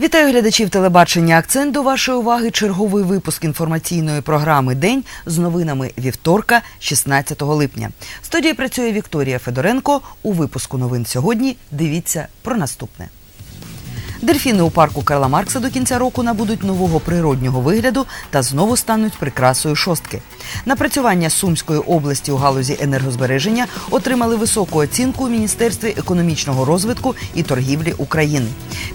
Вітаю глядачів телебачення Акцент до вашої уваги. Черговий випуск інформаційної програми День з новинами вівторка, 16 липня. В студії працює Вікторія Федоренко. У випуску новин сьогодні дивіться про наступне. Дельфіни у парку Карла Маркса до кінця року набудуть нового природнього вигляду та знову стануть прикрасою шостки. Напрацювання Сумської області у галузі енергозбереження отримали високу оцінку у Міністерстві економічного розвитку і торгівлі України.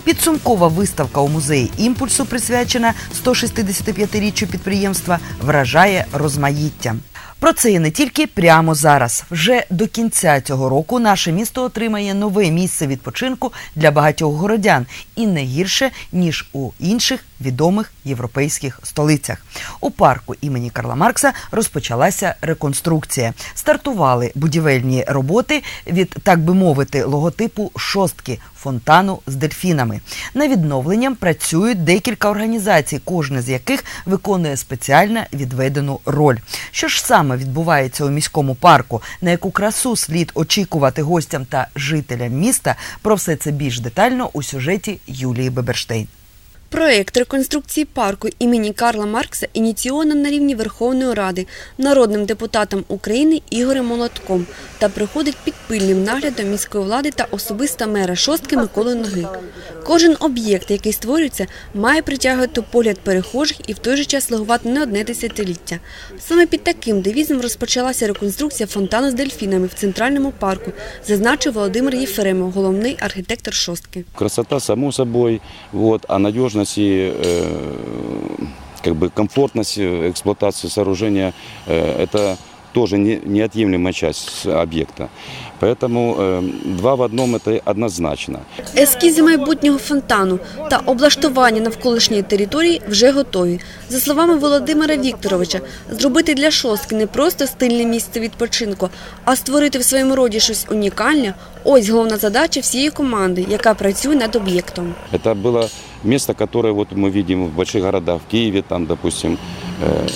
Підсумкова виставка у музеї імпульсу, присвячена 165-річчю підприємства, вражає розмаїттям. Про це і не тільки прямо зараз. Вже до кінця цього року наше місто отримає нове місце відпочинку для багатьох городян і не гірше ніж у інших відомих європейських столицях. У парку імені Карла Маркса розпочалася реконструкція. Стартували будівельні роботи від, так би мовити, логотипу шостки фонтану з дельфінами. На відновленням працюють декілька організацій, кожна з яких виконує спеціально відведену роль. Що ж саме відбувається у міському парку, на яку красу слід очікувати гостям та жителям міста? Про все це більш детально у сюжеті Юлії Беберштейн. Проект реконструкції парку імені Карла Маркса ініційовано на рівні Верховної Ради народним депутатом України Ігорем Молотком та проходить під пильним наглядом міської влади та особиста мера шостки Миколи Ноги. Кожен об'єкт, який створюється, має притягувати погляд перехожих і в той же час слугувати не одне десятиліття. Саме під таким девізом розпочалася реконструкція фонтану з дельфінами в центральному парку, зазначив Володимир Єфремов, головний архітектор шостки. Красота, само собой, вот, а надежность и э, как бы комфортность эксплуатации сооружения э, это тоже не, неотъемлемая часть объекта. Поэтому э, два в одном это однозначно. Ескізи майбутнього фонтану та облаштування навколишньої території вже готові. За словами Володимира Вікторовича, зробити для шостки не просто стильне місце відпочинку, а створити в своєму роді щось унікальне – ось головна задача всієї команди, яка працює над об'єктом. Это было место, которое вот мы видим в больших городах, в Киеве, там, допустим, э,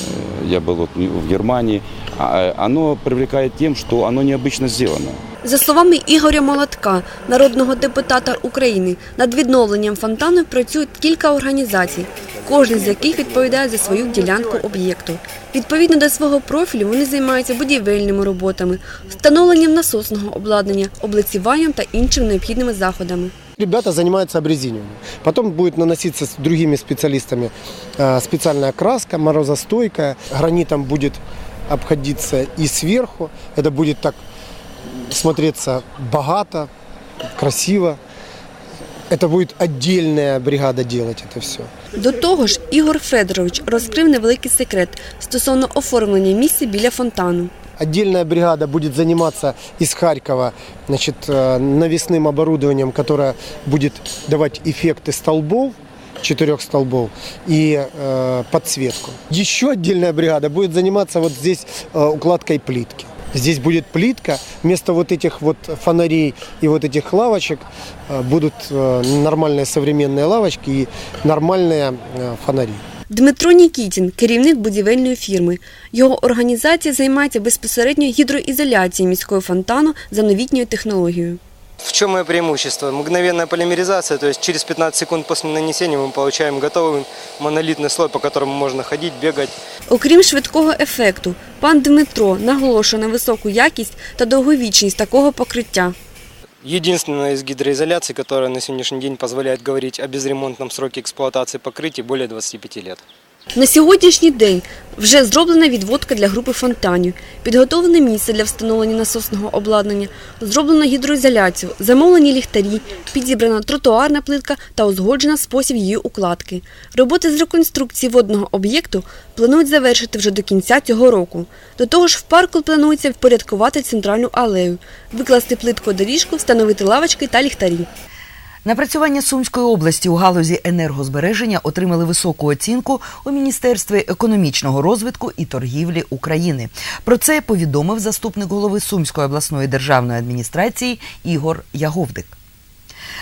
я был вот в Германии. А, э, Оно привлекает тем, что оно необычно сделано. За словами Ігоря Молотка, народного депутата України, над відновленням фонтану працюють кілька організацій, кожен з яких відповідає за свою ділянку об'єкту. Відповідно до свого профілю вони займаються будівельними роботами, встановленням насосного обладнання, облицюванням та іншими необхідними заходами. Ребята занимаются обрезиниванием. Потом будет наноситься с другими специалистами э, специальная краска, морозостойкая. Гранитом будет обходиться и сверху. Это будет так смотреться богато, красиво. Это будет отдельная бригада делать это все. До того ж, Ігор Федорович розкрив невеликий секрет стосовно оформлення місця біля фонтану. Отдельная бригада будет заниматься из Харькова значит, э, навесным оборудованием, которое будет давать эффекты столбов, четырех столбов и э, подсветку. Еще отдельная бригада будет заниматься вот здесь э, укладкой плитки. Здесь будет плитка, вместо вот этих вот фонарей и вот этих лавочек э, будут э, нормальные современные лавочки и нормальные фонари. Дмитро Нікітін, керівник будівельної фірми. Його організація займається безпосередньо гідроізоляцією міського фонтану за новітньою технологією. В чем мое преимущество? Мгновенная полимеризация, то есть через 15 секунд после нанесения мы получаем готовый монолитный слой, по которому можно ходить, бегать. Окрім швидкого ефекту, пан Дмитро наголошує на високу якість та довговічність такого покриття. Единственная из гидроизоляций, которая на сегодняшний день позволяет говорить о безремонтном сроке эксплуатации покрытий более 25 лет. На сьогоднішній день вже зроблена відводка для групи фонтанів, підготовлене місце для встановлення насосного обладнання, зроблено гідроізоляцію, замовлені ліхтарі, підібрана тротуарна плитка та узгоджена спосіб її укладки. Роботи з реконструкції водного об'єкту планують завершити вже до кінця цього року. До того ж, в парку планується впорядкувати центральну алею, викласти плитку доріжку, встановити лавочки та ліхтарі. Напрацювання Сумської області у галузі енергозбереження отримали високу оцінку у Міністерстві економічного розвитку і торгівлі України. Про це повідомив заступник голови Сумської обласної державної адміністрації Ігор Яговдик.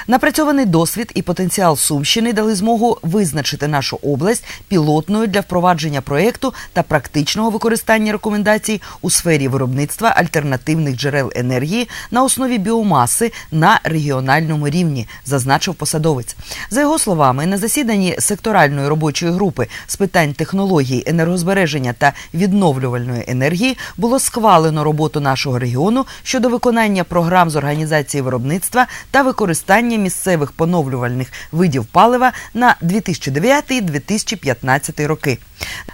Напрацьований досвід і потенціал Сумщини дали змогу визначити нашу область пілотною для впровадження проєкту та практичного використання рекомендацій у сфері виробництва альтернативних джерел енергії на основі біомаси на регіональному рівні, зазначив посадовець. За його словами, на засіданні секторальної робочої групи з питань технологій, енергозбереження та відновлювальної енергії було схвалено роботу нашого регіону щодо виконання програм з організації виробництва та використання місцевих поновлювальних видів палива на 2009-2015 роки.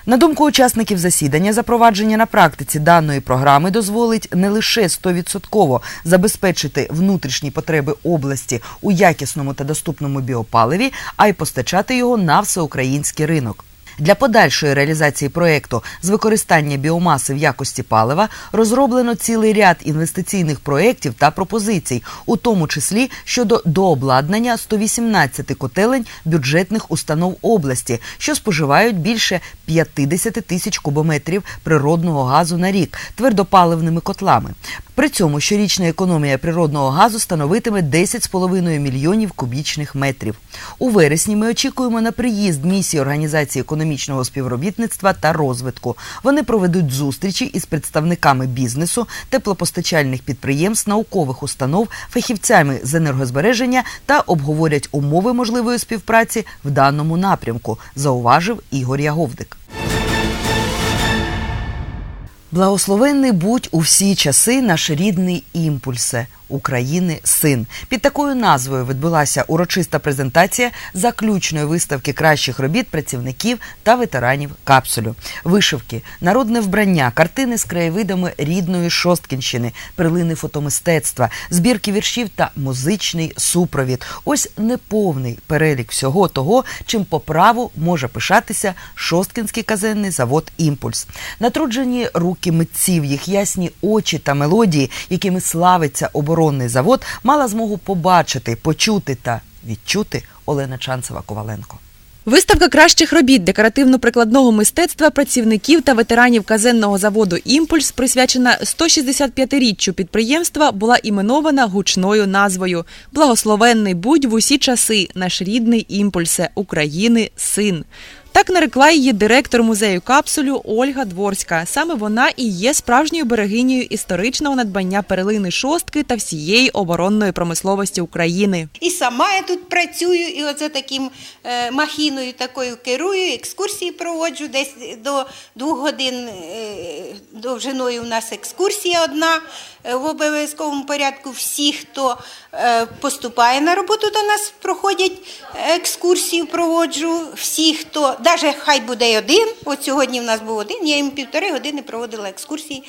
На думку учасників засідання, запровадження на практиці даної програми дозволить не лише 100% забезпечити внутрішні потреби області у якісному та доступному біопаливі, а й постачати його на всеукраїнський ринок. Для подальшої реалізації проєкту з використання біомаси в якості палива розроблено цілий ряд інвестиційних проєктів та пропозицій, у тому числі щодо дообладнання 118 котелень бюджетних установ області, що споживають більше 50 тисяч кубометрів природного газу на рік твердопаливними котлами. При цьому щорічна економія природного газу становитиме 10,5 мільйонів кубічних метрів. У вересні ми очікуємо на приїзд місії Організації економічного співробітництва та розвитку. Вони проведуть зустрічі із представниками бізнесу, теплопостачальних підприємств, наукових установ, фахівцями з енергозбереження та обговорять умови можливої співпраці в даному напрямку, зауважив Ігор Яговдик. Благословенний будь у всі часи наш рідний імпульсе України син. Під такою назвою відбулася урочиста презентація заключної виставки кращих робіт працівників та ветеранів капсулю. Вишивки, народне вбрання, картини з краєвидами рідної Шосткінщини, перлини фотомистецтва, збірки віршів та музичний супровід. Ось неповний перелік всього того, чим по праву може пишатися Шосткінський казенний завод Імпульс. Натруджені руки митців, їх ясні очі та мелодії, якими славиться оборонний завод, мала змогу побачити, почути та відчути Олена Чанцева Коваленко. Виставка кращих робіт декоративно-прикладного мистецтва працівників та ветеранів казенного заводу Імпульс, присвячена 165-річчю підприємства, була іменована гучною назвою Благословенний будь в усі часи, наш рідний імпульсе України син. Так нарекла її директор музею капсулю Ольга Дворська. Саме вона і є справжньою берегинею історичного надбання перлини шостки та всієї оборонної промисловості України. І сама я тут працюю, і оце таким е, махіною такою керую, екскурсії проводжу десь до двох годин е, довжиною у нас екскурсія одна е, в обов'язковому порядку. Всі, хто поступає на роботу до нас, проходять екскурсію, проводжу. Всі, хто, навіть хай буде один, от сьогодні в нас був один, я їм півтори години проводила екскурсії.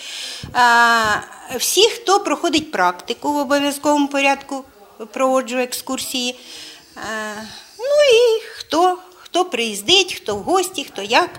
Всі, хто проходить практику в обов'язковому порядку, проводжу екскурсії. Е, Ну і хто, хто приїздить, хто в гості, хто як.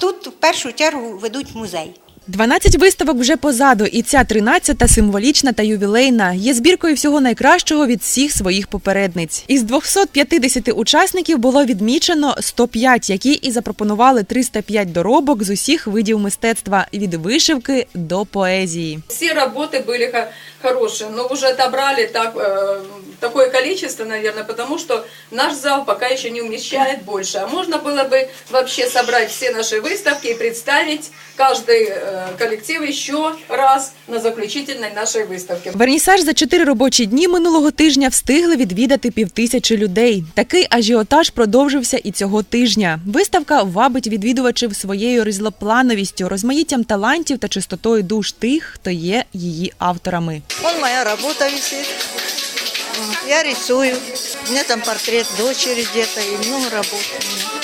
Тут в першу чергу ведуть музей. 12 виставок вже позаду, і ця 13-та символічна та ювілейна є збіркою всього найкращого від всіх своїх попередниць. Із 250 учасників було відмічено 105, які і запропонували 305 доробок з усіх видів мистецтва від вишивки до поезії. Все работы были хо- хорошие, но уже отобрали так, э, такое количество, наверное, потому что наш зал пока еще не умещает больше. А можно было бы вообще собрать все наши выставки и представить каждый э, коллектив еще раз на заключительной нашей выставке. Вернісаж за чотири робочі дні минулого тижня встигли відвідати півтисячі людей. Такий ажіотаж продовжився і цього тижня. Виставка вабить відвідувачів своєю різлоплановістю, розмаїттям талантів та чистотою душ тих, хто є її авторами. Вон моя работа висит. Я рисую. У меня там портрет дочери где-то и много работы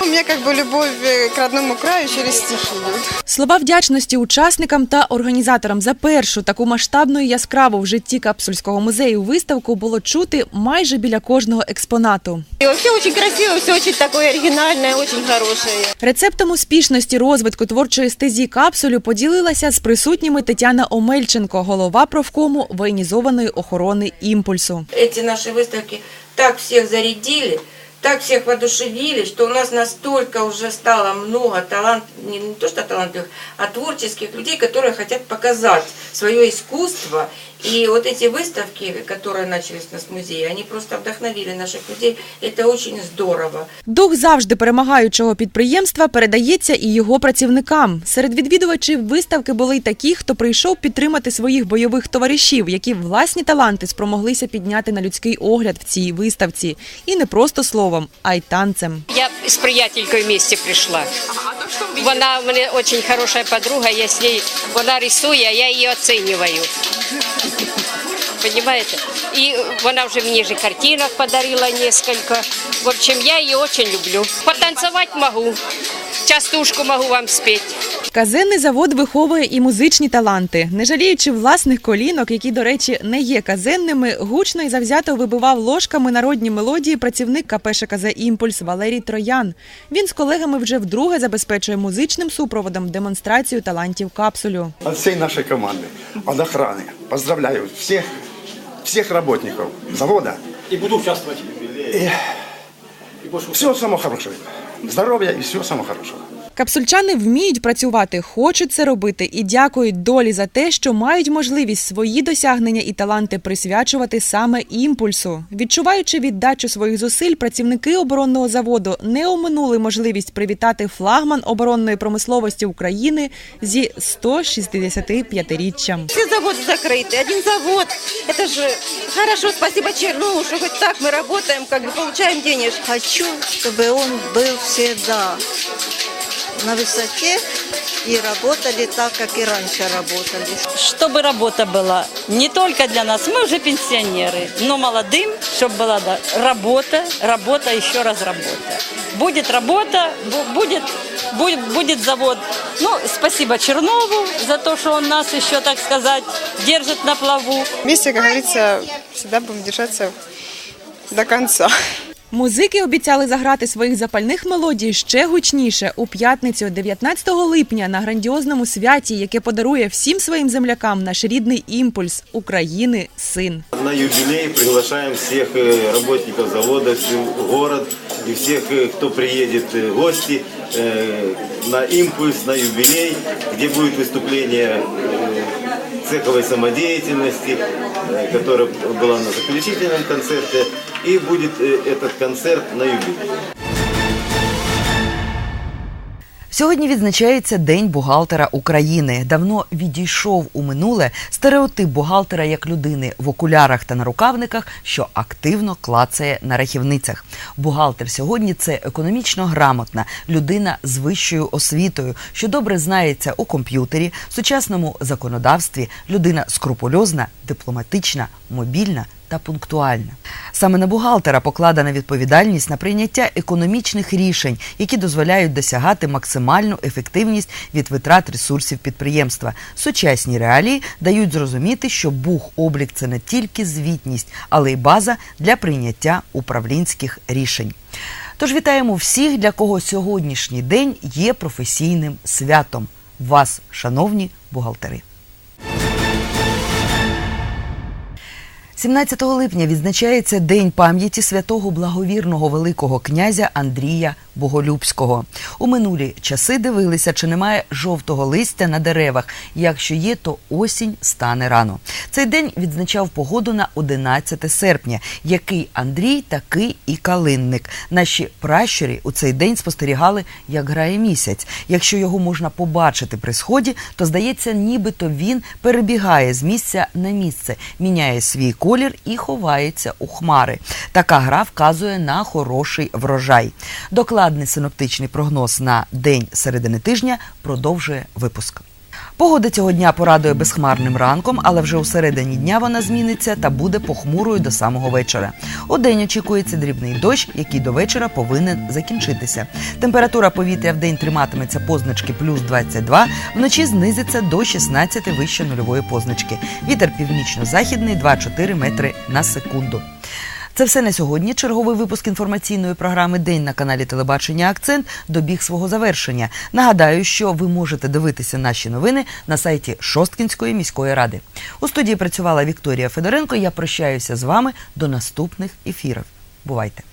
у меня дома. У меня как бы любовь э, к родному краю через стихи идет. Слова вдячності учасникам та організаторам за першу таку масштабну і яскраву в житті капсульського музею виставку було чути майже біля кожного експонату. Все очень красиво, все очень такое оригинальное, очень хорошее. Рецептом успішності розвитку творчої стезі капсулю поділилася з присутніми Тетяна Омельченко, голова профкому воєнізованої охорони імпульсу. эти наши выставки так всех зарядили, так всех воодушевили, что у нас настолько уже стало много талант, не, не то что талантливых, а творческих людей, которые хотят показать свое искусство. И вот эти выставки, которые начались у нас в музее, они просто вдохновили наших людей. Это очень здорово. Дух завжди перемагаючого підприємства передається і його працівникам. Серед відвідувачів виставки були й такі, хто прийшов підтримати своїх бойових товаришів, які власні таланти спромоглися підняти на людський огляд в цій виставці. І не просто словом, а й танцем. Я с приятелькой вместе пришла. Вона у мене очень хорошая подруга, я с ней, вона рисує, а я її оцениваю. Понимаете? И вона вже мені же картинок подарила несколько. В общем, я ее очень люблю. Потанцевать могу. Частушку могу вам спеть. Казенний завод виховує і музичні таланти. Не жаліючи власних колінок, які, до речі, не є казенними, гучно і завзято вибивав ложками народні мелодії працівник КП ШКЗ «Імпульс» Валерій Троян. Він з колегами вже вдруге забезпечує музичним супроводом демонстрацію талантів капсулю. от всей нашей команды, от охраны. Поздравляю всех, всех работников завода. И буду участвовать. И всего самого хорошего. Здоровья и всего самого хорошего. Капсульчани вміють працювати, хочуть це робити і дякують долі за те, що мають можливість свої досягнення і таланти присвячувати саме імпульсу. Відчуваючи віддачу своїх зусиль, працівники оборонного заводу не оминули можливість привітати флагман оборонної промисловості України зі 165-річчям. Все заводы закрыты, один завод. Это же хорошо, спасибо Чернову, что хоть так мы работаем, как бы получаем денежки. Хочу, чтобы он был всегда На высоте и работали так, как и раньше работали. Чтобы работа была не только для нас, мы уже пенсионеры, но молодым, чтобы была да, работа, работа, еще раз работа. Будет работа, бу- будет, будет, будет завод. Ну, спасибо Чернову за то, что он нас еще, так сказать, держит на плаву. Вместе, как говорится, всегда будем держаться до конца. Музики обіцяли заграти своїх запальних мелодій ще гучніше у п'ятницю, 19 липня, на грандіозному святі, яке подарує всім своїм землякам наш рідний імпульс України син. На юбилей приглашаем всех э, работников завода, всю город и всех, э, кто приедет э, в гости э, на импульс, на юбилей, где будет выступление э, цеховой самодеятельности, э, которая была на заключительном концерте, и будет э, этот концерт на юбилей. Сьогодні відзначається День бухгалтера України. Давно відійшов у минуле стереотип бухгалтера як людини в окулярах та на рукавниках, що активно клацає на рахівницях. Бухгалтер сьогодні це економічно грамотна людина з вищою освітою, що добре знається у комп'ютері, сучасному законодавстві, людина скрупульозна, дипломатична, мобільна та пунктуальна. Саме на бухгалтера покладена відповідальність на прийняття економічних рішень, які дозволяють досягати максимальну ефективність від витрат ресурсів підприємства. Сучасні реалії дають зрозуміти, що бухоблік – це не тільки звітність, але й база для прийняття управлінських рішень. Тож вітаємо всіх, для кого сьогоднішній день є професійним святом. Вас, шановні бухгалтери. 17 липня відзначається День пам'яті святого благовірного великого князя Андрія Боголюбського. У минулі часи дивилися, чи немає жовтого листя на деревах. Якщо є, то осінь стане рано. Цей день відзначав погоду на 11 серпня. Який Андрій, такий і калинник. Наші пращурі у цей день спостерігали, як грає місяць. Якщо його можна побачити при сході, то здається, нібито він перебігає з місця на місце, міняє свій колір і ховається у хмари. Така гра вказує на хороший врожай. Докладний синоптичний прогноз на день середини тижня продовжує випуск. Погода цього дня порадує безхмарним ранком, але вже у середині дня вона зміниться та буде похмурою до самого вечора. У день очікується дрібний дощ, який до вечора повинен закінчитися. Температура повітря в день триматиметься позначки плюс 22, вночі знизиться до 16 вище нульової позначки. Вітер північно-західний 2-4 метри на секунду. Це все на сьогодні. Черговий випуск інформаційної програми День на каналі Телебачення Акцент добіг свого завершення. Нагадаю, що ви можете дивитися наші новини на сайті Шосткінської міської ради. У студії працювала Вікторія Федоренко. Я прощаюся з вами до наступних ефірів. Бувайте!